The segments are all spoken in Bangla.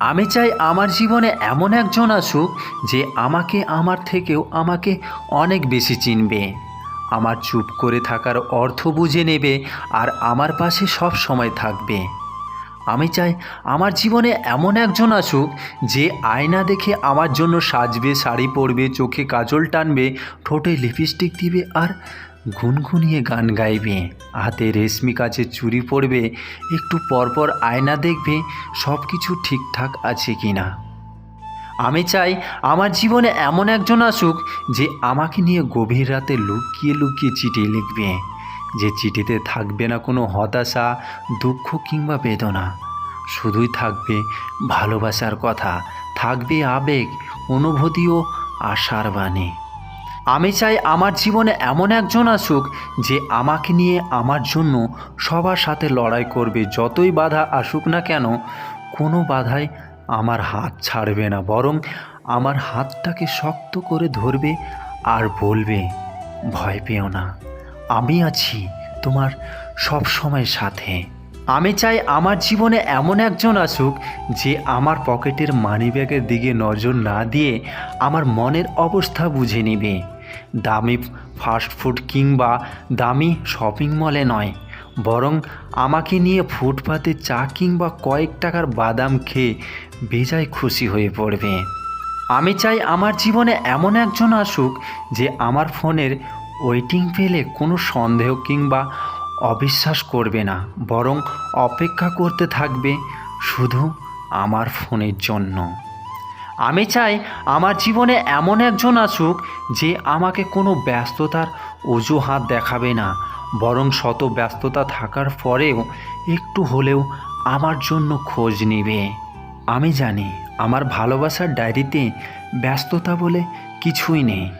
আমি চাই আমার জীবনে এমন একজন আসুক যে আমাকে, আমার থেকেও আমাকে অনেক বেশি চিনবে। আমার চুপ করে থাকার অর্থ বুঝে নেবে আর আমার পাশে সব সময় থাকবে। আমি চাই আমার জীবনে এমন একজন আসুক যে আয়না দেখে আমার জন্য সাজবে, শাড়ি পরবে, চোখে কাজল টানবে, ঠোঁটে লিপস্টিক দিবে আর গুনগুনিয়ে গান গাইবে। হাতে রেশমি কাছে চুরি পড়বে। একটু পরপর আয়না দেখবে সব কিছু ঠিকঠাক আছে কি না আমি চাই আমার জীবনে এমন একজন আসুক, যে আমাকে নিয়ে গভীর রাতে লুকিয়ে লুকিয়ে চিঠি লিখবে। যে চিঠিতে থাকবে না কোনো হতাশা, দুঃখ কিংবা বেদনা। শুধুই থাকবে ভালোবাসার কথা, থাকবে আবেগ, অনুভূতি ও আশার বাণী। আমি চাই আমার জীবনে এমন একজন আসুক যে আমাকে নিয়ে আমার জন্য সবার সাথে লড়াই করবে। যতই বাধা আসুক না কেন, কোনো বাধাই আমার হাত ছাড়বে না, বরং আমার হাতটাকে শক্ত করে ধরবে আর বলবে, ভয় পেও না, আমি আছি তোমার সব সময় সাথে। আমি চাই আমার জীবনে এমন একজন আসুক যে আমার পকেটের মানিব্যাগের দিকে নজর না দিয়ে আমার মনের অবস্থা বুঝে নেবে। দামি ফাস্টফুড কিংবা দামি শপিং মলে নয়, বরং আমাকে নিয়ে ফুটপাতে চা কিংবা কয়েক টাকার বাদাম খেয়ে বেজায় খুশি হয়ে পড়বে। আমি চাই আমার জীবনে এমন একজন আসুক যে আমার ফোনের ওয়েটিং পেলে কোনো সন্দেহ কিংবা অবিশ্বাস করবে না, বরং অপেক্ষা করতে থাকবে শুধু আমার ফোনের জন্য। আমি চাই আমার জীবনে এমন একজন আসুক যে আমাকে কোনো ব্যস্ততার অজুহাত দেখাবে না, বরং শত ব্যস্ততা থাকার পরেও একটু হলেও আমার জন্য খোঁজ নেবে। আমি জানি আমার ভালোবাসার ডায়েরিতে ব্যস্ততা বলে কিছুই নেই।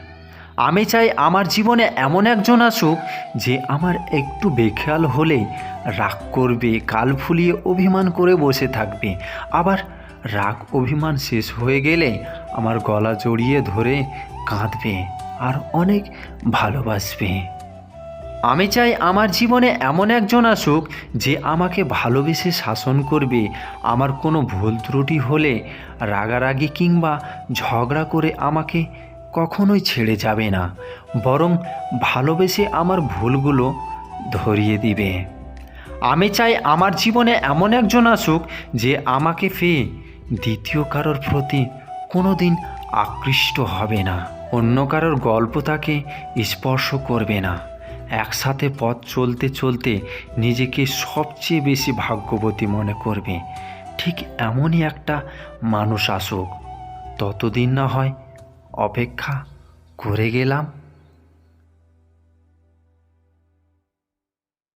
আমি চাই আমার জীবনে এমন একজন আসুক যে আমার একটু বেখেয়াল হলে রাগ করবে, কাল ফুলিয়ে অভিমান করে বসে থাকবে, আবার রাগ অভিমান শেষ হয়ে গেলে আমার গলা জড়িয়ে ধরে কাঁদবে আর অনেক ভালোবাসবে। আমি চাই আমার জীবনে এমন একজন আসুক যে আমাকে ভালোবেসে শাসন করবে। আমার কোনো ভুল ত্রুটি হলে রাগারাগি কিংবা ঝগড়া করে আমাকে কখনোই ছেড়ে যাবে না, বরং ভালোবেসে আমার ভুলগুলো ধরিয়ে দিবে। আমি চাই আমার জীবনে এমন একজন আসুক যে আমাকে পেয়ে দ্বিতীয় কারোর প্রতি কোনো দিন আকৃষ্ট হবে না। অন্য কারোর গল্প তাকে স্পর্শ করবে না। একসাথে পথ চলতে চলতে নিজেকে সবচেয়ে বেশি ভাগ্যবতী মনে করবে। ঠিক এমনই একটা মানুষ আসুক। ততদিন না হয় অপেক্ষা করে গেলাম।